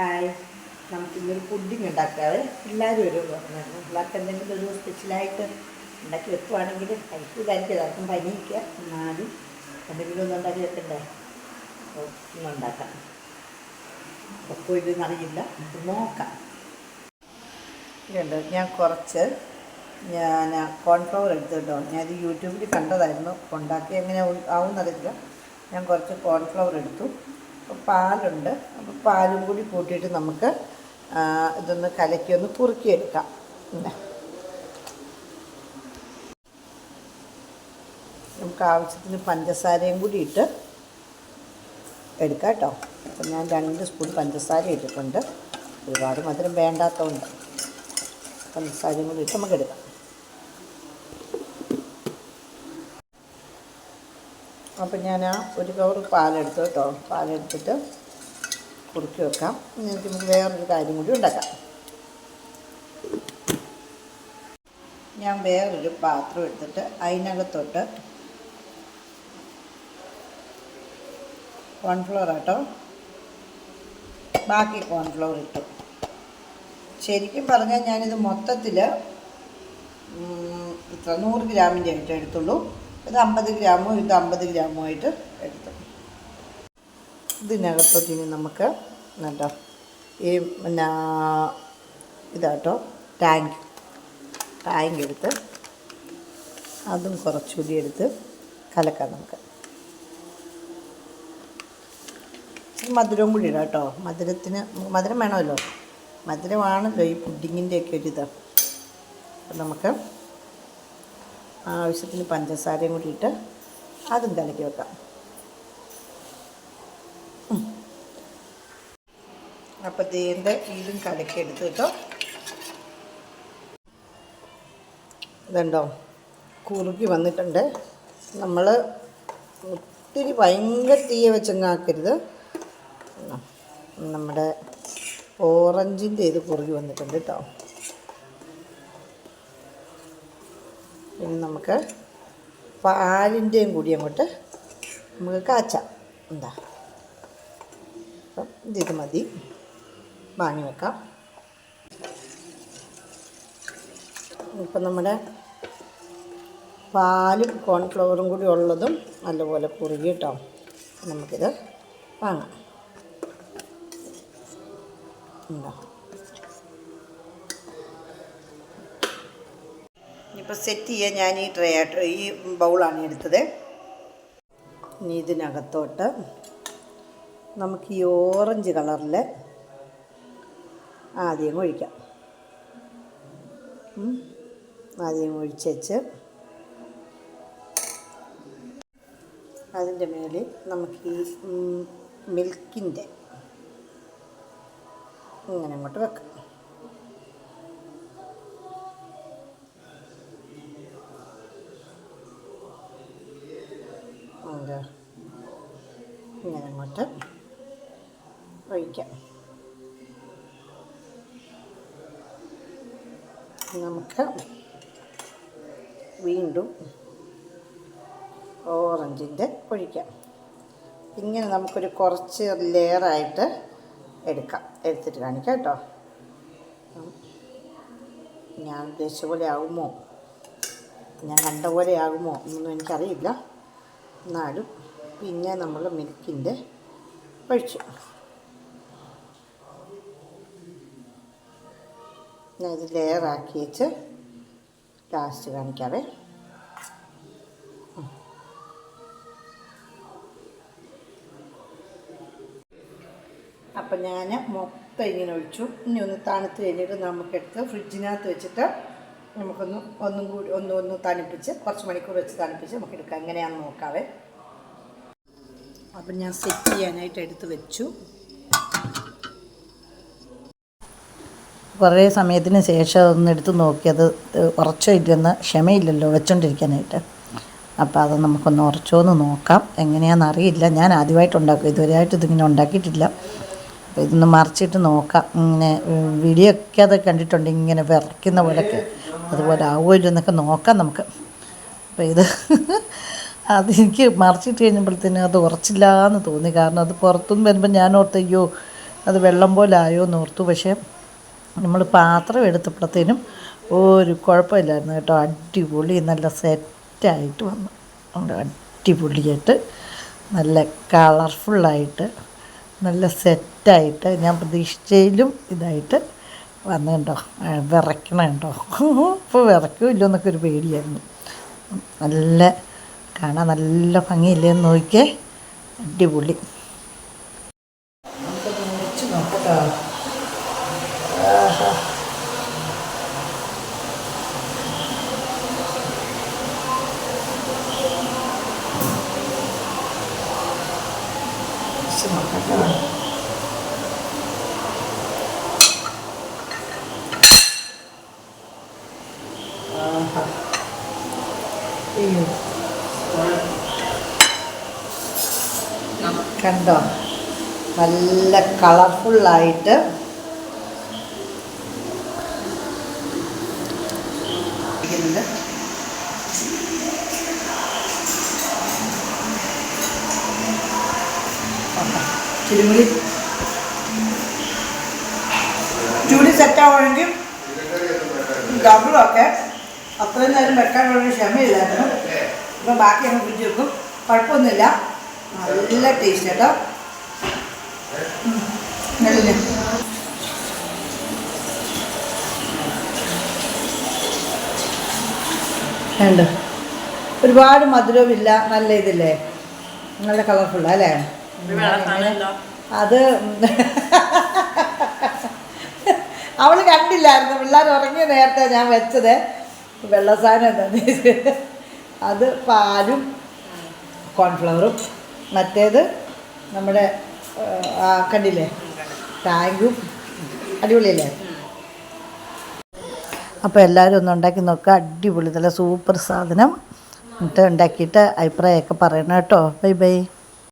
Hi നമുക്ക് ഇന്നൊരു pudding ഉണ്ടാക്കാതെ എല്ലാവരും ഒരു പിള്ളേർക്ക് എന്തെങ്കിലും ഒരു സ്പെഷ്യലായിട്ട് ഉണ്ടാക്കി വെക്കുവാണെങ്കിൽ കഴിക്കില്ലായിരിക്കും എല്ലാവർക്കും പനിയിക്കുക. എന്നാലും എന്തെങ്കിലും ഒന്നും ഉണ്ടാക്കി വെക്കണ്ടേ? ഒന്നും ഉണ്ടാക്കാം. അപ്പോൾ ഇതെന്നറിയില്ല നമുക്ക് നോക്കാം. ഇതുണ്ട് ഞാൻ കുറച്ച് ഞാൻ കോൺഫ്ലവർ എടുത്തിട്ടോ. ഞാനത് യൂട്യൂബിൽ കണ്ടതായിരുന്നു. ഉണ്ടാക്കി എങ്ങനെ ആവും എന്നറിയില്ല ഞാൻ കുറച്ച് കോൺഫ്ലവർ എടുത്തു. പാലുണ്ട്. അപ്പോൾ പാലും കൂടി കൂട്ടിയിട്ട് നമുക്ക് ഇതൊന്ന് കലക്കി ഒന്ന് കുറുക്കിയെടുക്കാം. നമുക്ക് ആവശ്യത്തിന് പഞ്ചസാരയും കൂടി ഇട്ട് എടുക്കാം കേട്ടോ. അപ്പം ഞാൻ രണ്ട് സ്പൂൺ പഞ്ചസാര ഇട്ടിട്ടുണ്ട്. ഒരുപാട് മധുരം വേണ്ടാത്തതുകൊണ്ട് പഞ്ചസാരയും കൂടി ഇട്ട് നമുക്ക് എടുക്കാം. അപ്പം ഞാൻ ആ ഒരു കവർ പാലെടുത്തു കേട്ടോ. പാലെടുത്തിട്ട് കുറുക്കി വെക്കാം. ഇനി നമുക്ക് വേറൊരു കാര്യം കൂടി ഉണ്ടാക്കാം. ഞാൻ വേറൊരു പാത്രം എടുത്തിട്ട് അതിനകത്തോട്ട് കോൺഫ്ലവർ ആട്ടോ. ബാക്കി കോൺഫ്ലവർ ഇട്ടു. ശരിക്കും പറഞ്ഞാൽ ഞാനിത് മൊത്തത്തിൽ ഇത്ര നൂറ് ഗ്രാമിന്റെ ആയിട്ട് എടുത്തുള്ളൂ. ഇത് അമ്പത് ഗ്രാമും ഇത് അമ്പത് ഗ്രാമോ ആയിട്ട് എടുത്തു. ഇതിനകത്തോട്ട് ഇനി നമുക്ക് നല്ല ഈ പിന്നെ ഇതാട്ടോ ടാങ്ക്. ടാങ്ക് എടുത്ത് അതും കുറച്ചുകൂടി എടുത്ത് കലക്കാം നമുക്ക്. മധുരവും കൂടി ഇടാം കേട്ടോ. മധുരത്തിന് മധുരം വേണമല്ലോ. മധുരമാണല്ലോ ഈ പുഡിങ്ങിന്റെയൊക്കെ ഒരിത്. അപ്പം നമുക്ക് ആവശ്യത്തിന് പഞ്ചസാരയും കൂടി ഇട്ട് അതും കലക്കി വെക്കാം. അപ്പം തേന്റെ ഇതും കലക്കി എടുത്ത് കേട്ടോ. ഇതുണ്ടോ? കുറുക്കി വന്നിട്ടുണ്ട്. നമ്മൾ ഒത്തിരി ഭയങ്കര തീയ വെച്ചങ്ങാക്കരുത് നമ്മുടെ ഓറഞ്ചിന്റെ ഇത് കുറുകി വന്നിട്ടുണ്ട് കേട്ടോ. പിന്നെ നമുക്ക് പാലിന്റെയും കൂടി അങ്ങോട്ട് നമുക്ക് കാച്ചാം. എന്താ? അപ്പം ഇത് മതി. വാങ്ങി വെക്കാം. ഇപ്പം നമ്മുടെ പാലും കോൺഫ്ലവറും കൂടി ഉള്ളതും നല്ലപോലെ കുറുകി കേട്ടോ. നമുക്കിത് വാങ്ങാം. എന്താ? ഇനിയിപ്പോൾ സെറ്റ് ചെയ്യാൻ ഞാൻ ഈ ട്രേ ഈ ബൗളാണ് എടുത്തത്. ഇനി ഇതിനകത്തോട്ട് നമുക്ക് ഈ ഓറഞ്ച് കളറിൽ ആദ്യം ഒഴിക്കാം. ആദ്യം ഒഴിച്ചേച്ച് അതിന്റെ മേളിൽ നമുക്ക് ഈ മിൽക്കിന്റെ ഇങ്ങനെ അങ്ങോട്ട് വെക്കാം. ഇങ്ങനെ അങ്ങോട്ട് ഒഴിക്കാം. നമുക്ക് വീണ്ടും ഓറഞ്ചിന്റെ ഒഴിക്കാം. ഇങ്ങനെ നമുക്കൊരു കുറച്ച് ലെയറായിട്ട് എടുക്കാം. എടുത്തിട്ട് കാണിക്കാം കേട്ടോ. ഞാൻ ഉദ്ദേശിച്ച പോലെ ആകുമോ? ഞാൻ കണ്ട പോലെ ആകുമോ എന്നൊന്നും എനിക്കറിയില്ല. എന്നാലും പിന്നെ നമ്മൾ മിൽക്കിന്റെ ഒഴിച്ചു. ഇത് ലെയറാക്കി വെച്ച് ലാസ്റ്റ് കാണിക്കാവേ. അപ്പം ഞാൻ മൊത്തം ഇങ്ങനെ ഒഴിച്ചു. ഇനി ഒന്ന് തണുത്ത് കഴിഞ്ഞിട്ട് നമുക്കെടുത്ത് ഫ്രിഡ്ജിനകത്ത് വെച്ചിട്ട് നമുക്കൊന്ന് ഒന്നും കൂടി ഒന്ന് ഒന്ന് തണുപ്പിച്ച് കുറച്ച് മണിക്കൂർ വെച്ച് തണുപ്പിച്ച് നമുക്ക് എടുക്കാം. എങ്ങനെയാണെന്ന് നോക്കാവേ. അപ്പം ഞാൻ സെറ്റ് ചെയ്യാനായിട്ട് എടുത്ത് വെച്ചു. കുറേ സമയത്തിന് ശേഷം ഒന്ന് എടുത്ത് നോക്കിയത് അത് ഉറച്ചോ ഇല്ലെന്ന് ക്ഷമയില്ലല്ലോ വെച്ചോണ്ടിരിക്കാനായിട്ട്. അപ്പോൾ അത് നമുക്കൊന്ന് ഉറച്ചോന്ന് നോക്കാം. എങ്ങനെയാണെന്ന് അറിയില്ല. ഞാൻ ആദ്യമായിട്ട് ഉണ്ടാക്കും. ഇതുവരെയായിട്ട് ഇതിങ്ങനെ ഉണ്ടാക്കിയിട്ടില്ല. അപ്പോൾ ഇതൊന്ന് മറിച്ചിട്ട് നോക്കാം. ഇങ്ങനെ വീഡിയോ ഒക്കെ അത് കണ്ടിട്ടുണ്ട്. ഇങ്ങനെ വിറയ്ക്കുന്ന പോലെയൊക്കെ അതുപോലെ ആവുമല്ലോ എന്നൊക്കെ നോക്കാം നമുക്ക്. അപ്പോൾ ഇത് അതെനിക്ക് മറിച്ചിട്ട് കഴിഞ്ഞപ്പോഴത്തേനും അത് ഉറച്ചില്ല എന്ന് തോന്നി. കാരണം അത് പുറത്തുനിന്ന് വരുമ്പോൾ ഞാൻ ഓർത്ത് അയ്യോ അത് വെള്ളം പോലെ ആയോ എന്ന് ഓർത്തു. പക്ഷേ നമ്മൾ പാത്രം എടുത്തപ്പോഴത്തേനും ഒരു കുഴപ്പമില്ലായിരുന്നു കേട്ടോ. അടിപൊളി നല്ല സെറ്റായിട്ട് വന്നു. അടിപൊളിയായിട്ട് നല്ല കളർഫുള്ളായിട്ട് നല്ല സെറ്റായിട്ട് ഞാൻ പ്രതീക്ഷിച്ചതിലും ഇതായിട്ട് വന്നിട്ടുണ്ടോ വിറയ്ക്കണുണ്ടോ ഇപ്പോൾ വിറയ്ക്കുമല്ലോ എന്നൊക്കെ ഒരു പേടിയായിരുന്നു. നല്ല കാണാൻ നല്ല ഭംഗിയില്ലേ എന്ന് നോക്കിയേ. അടിപൊളി. നമുക്കൊന്ന് മുറിച്ച് കണ്ടോ? നല്ല കളർഫുള്ളായിട്ട് ചൂടി സെറ്റ് ആവുകയാണെങ്കിൽ ഡബിളൊക്കെ അത്രയും നേരം വെക്കാൻ വെക്കാനുള്ള ക്ഷമയില്ലായിരുന്നു. ഇപ്പം ബാക്കി അങ്ങ് പിടിച്ച് വെക്കും. കുഴപ്പമൊന്നുമില്ല. നല്ല ടേസ്റ്റ് കേട്ടോ. നല്ല വേണ്ട ഒരുപാട് മധുരവുമില്ല. നല്ല ഇതില്ലേ? നല്ല കളർഫുള്ള അല്ലേ? അത് അവൾ കണ്ടില്ലായിരുന്നു. പിള്ളേർ ഉറങ്ങിയ നേരത്തെ ഞാൻ വെച്ചത്. വെള്ള സാധനം എന്താന്ന് ചോദിച്ചത് അത് പാലും കോൺഫ്ലവറും. മറ്റേത് നമ്മുടെ കണ്ടില്ലേ? ടാങ്കും അടിപൊളിയല്ലേ? അപ്പോൾ എല്ലാവരും ഒന്ന് ഉണ്ടാക്കി നോക്കുക അടിപൊളി നല്ല സൂപ്പർ സാധനം. എന്നിട്ട് ഉണ്ടാക്കിയിട്ട് അഭിപ്രായമൊക്കെ പറയണം കേട്ടോ. Bye bye